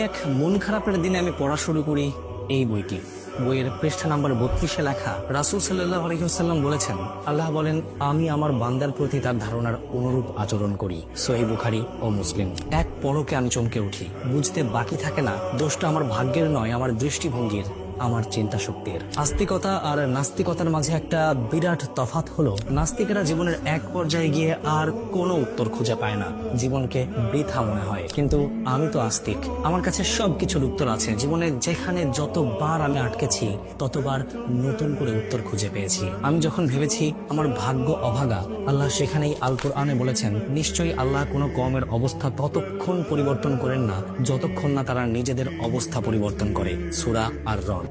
এক মন খারাপের দিনে আমি পড়া শুরু করি এই বইটি। বইয়ের পৃষ্ঠা নাম্বার বত্রিশে লেখা রাসুল সাল্লাহ আলহিহাল্লাম বলেছেন, আল্লাহ বলেন, আমি আমার বান্দার প্রতি তার ধারণার অনুরূপ আচরণ করি। সোহেব বুখারি ও মুসলিম। এক পরকে আমি চমকে উঠি। বুঝতে বাকি থাকে না, দোষটা আমার ভাগ্যের নয়, আমার দৃষ্টিভঙ্গির। আমার চিন্তা শক্তির আস্তিকতা আর নাস্তিকতার মাঝে একটা বিরাট তফাত হলো, নাস্তিকেরা জীবনের এক পর্যায়ে গিয়ে আর কোনো উত্তর খুঁজে পায় না। জীবনকে বৃথা মনে হয়। কিন্তু আমি তো আস্তিক। আমার কাছে সব কিছুর উত্তর আছে। জীবনে যেখানে যতবার আমি আটকেছি, ততবার নতুন করে উত্তর খুঁজে পেয়েছি। আমি যখন ভেবেছি আমার ভাগ্য অভাগা, আল্লাহ সেখানেই আল কোরআনে বলেছেন, নিশ্চয়ই আল্লাহ কোনো কমের অবস্থা ততক্ষণ পরিবর্তন করেন না, যতক্ষণ না তারা নিজেদের অবস্থা পরিবর্তন করে। সুরা আর রড